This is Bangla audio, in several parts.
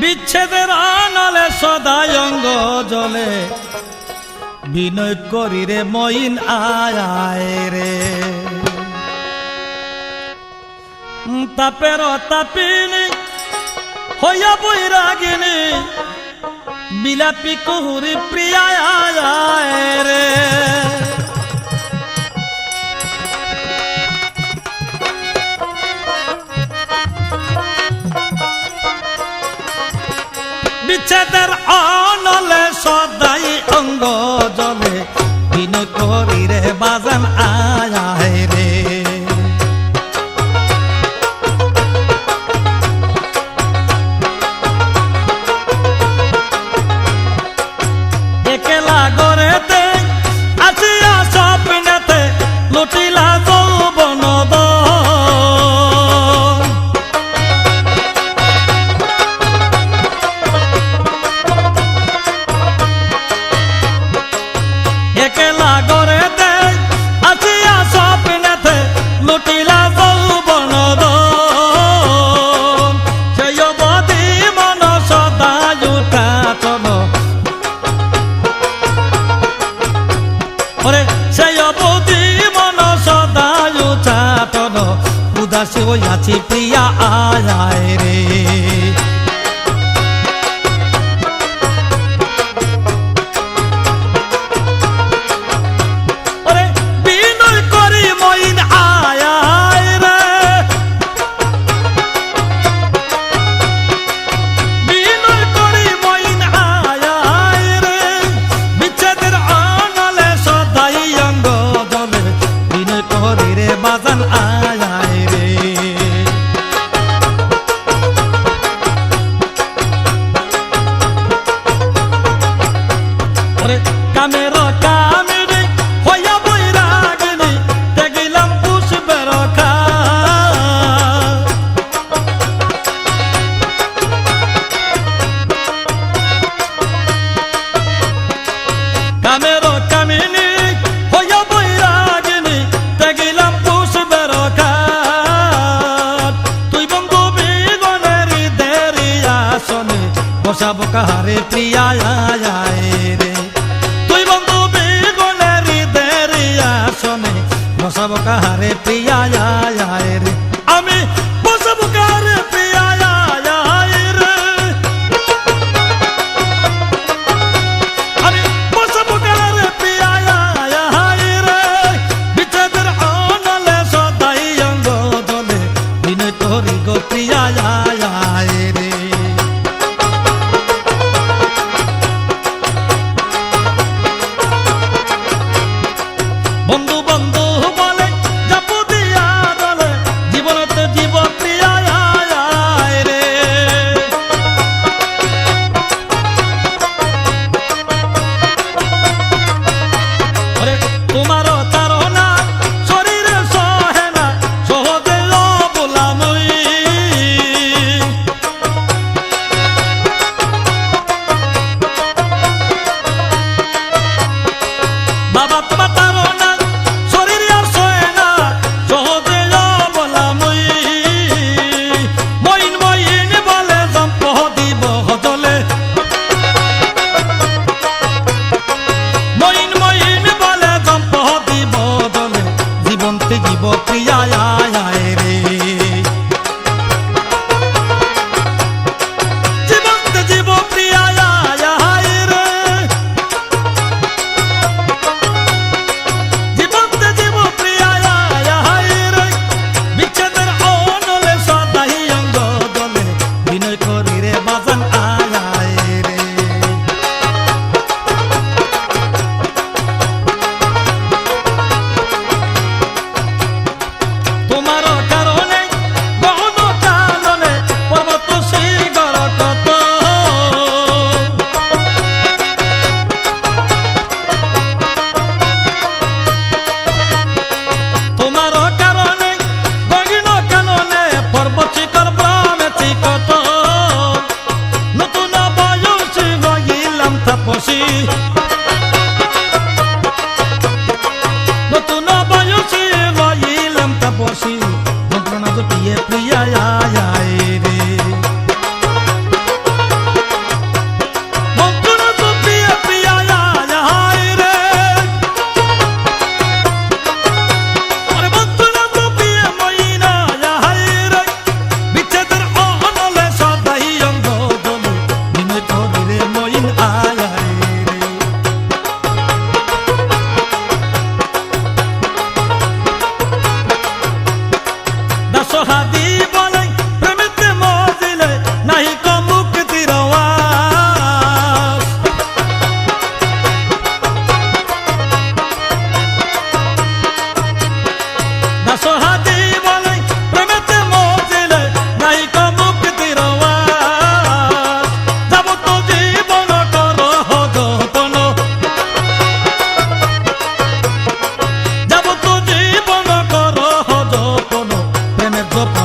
বিচ্ছেদের আনালে সদায় অঙ্গ জলে বিনয় করি রে মইন আয় আয় রে। তাপের তাপিনী হইয়া বই রাগিনী বিলাপি কুহুরি প্রিয়ায় রে। চাদার আ ওরে সেই অবধি মন সদায় চাটন উদাসী হইয়াছি প্রিয়া আয় রে। রে কামের কামিনী হইয়া বই রাগিনী দেখিলাম পুষ্পের কামের কামিনী হইয়া বই রাগিনী দেখিলাম পুষ্পের তুই বন্ধু বিগণের দেরি আসনে, বসাবো কাহারে প্রিয়া सबका हरे पिया आए रे।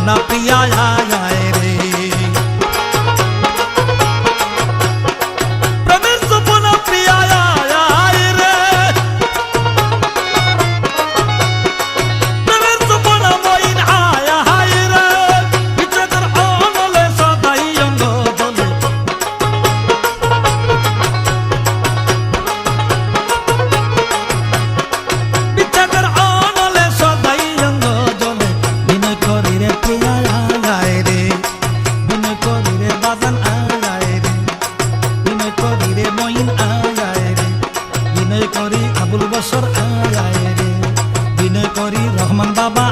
না পিয়া বছর আলায় রে বিনয় করি রহমান বাবা